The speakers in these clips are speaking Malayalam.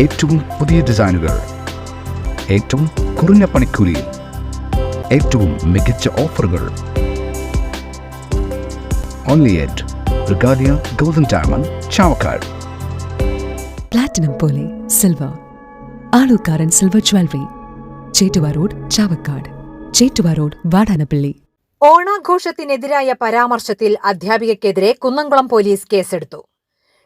ഏറ്റവും പുതിയ ഡിസൈനുകൾ ഏറ്റവും കുറഞ്ഞ പണിക്കൂലിയിൽ ഏറ്റവും മികച്ച ഓഫറുകൾ. Only at Regalia golden diamond Chavakkad platinum പോലെ silver Alukkaran silver jewellery Chettuva road Chavakkad Chettuva road Vadanappally. ഓണാഘോഷത്തിനെതിരായ പരാമർശത്തിൽ അധ്യാപികയ്ക്കെതിരെ കുന്നംകുളം പോലീസ് കേസെടുത്തു.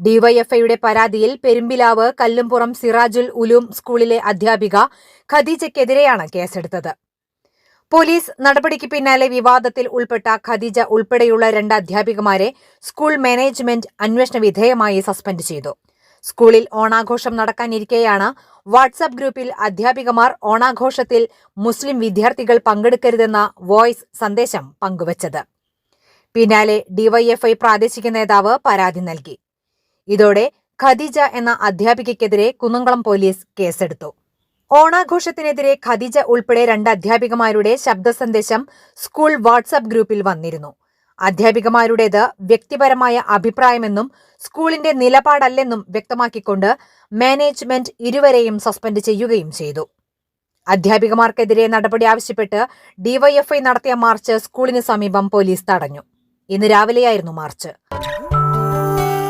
ഡിവൈഎഫ്ഐയുടെ പരാതിയിൽ പെരുമ്പിലാവ് കല്ലുംപുറം സിറാജുൽ ഉലൂം സ്കൂളിലെ അധ്യാപിക ഖദീജയ്ക്കെതിരെയാണ് കേസെടുത്തത്. പോലീസ് നടപടിക്ക് പിന്നാലെ വിവാദത്തിൽ ഉൾപ്പെട്ട ഖദീജ ഉൾപ്പെടെയുള്ള രണ്ട് അധ്യാപികമാരെ സ്കൂൾ മാനേജ്മെന്റ് അന്വേഷണ വിധേയമായി സസ്പെൻഡ് ചെയ്തു. സ്കൂളിൽ ഓണാഘോഷം നടക്കാനിരിക്കെയാണ് വാട്സാപ്പ് ഗ്രൂപ്പിൽ അധ്യാപികമാർ ഓണാഘോഷത്തിൽ മുസ്ലിം വിദ്യാർത്ഥികൾ പങ്കെടുക്കരുതെന്ന വോയിസ് സന്ദേശം പങ്കുവച്ചത്. പിന്നാലെ ഡിവൈഎഫ്ഐ പ്രാദേശിക നേതാവ് പരാതി നൽകി. ഇതോടെ ഖദീജ എന്ന അധ്യാപികയ്ക്കെതിരെ കുന്നംകുളം പോലീസ് കേസെടുത്തു. ഓണാഘോഷത്തിനെതിരെ ഖദീജ ഉൾപ്പെടെ രണ്ട് അധ്യാപികമാരുടെ ശബ്ദ സന്ദേശം സ്കൂൾ വാട്സാപ്പ് ഗ്രൂപ്പിൽ വന്നിരുന്നു. അധ്യാപികമാരുടേത് വ്യക്തിപരമായ അഭിപ്രായമെന്നും സ്കൂളിന്റെ നിലപാടല്ലെന്നും വ്യക്തമാക്കിക്കൊണ്ട് മാനേജ്മെന്റ് ഇരുവരെയും സസ്പെൻഡ് ചെയ്യുകയും ചെയ്തു. അധ്യാപികമാർക്കെതിരെ നടപടി ആവശ്യപ്പെട്ട് ഡിവൈഎഫ്ഐ നടത്തിയ മാർച്ച് സ്കൂളിന് സമീപം പോലീസ് തടഞ്ഞു. ഇന്ന് രാവിലെയായിരുന്നു മാർച്ച്.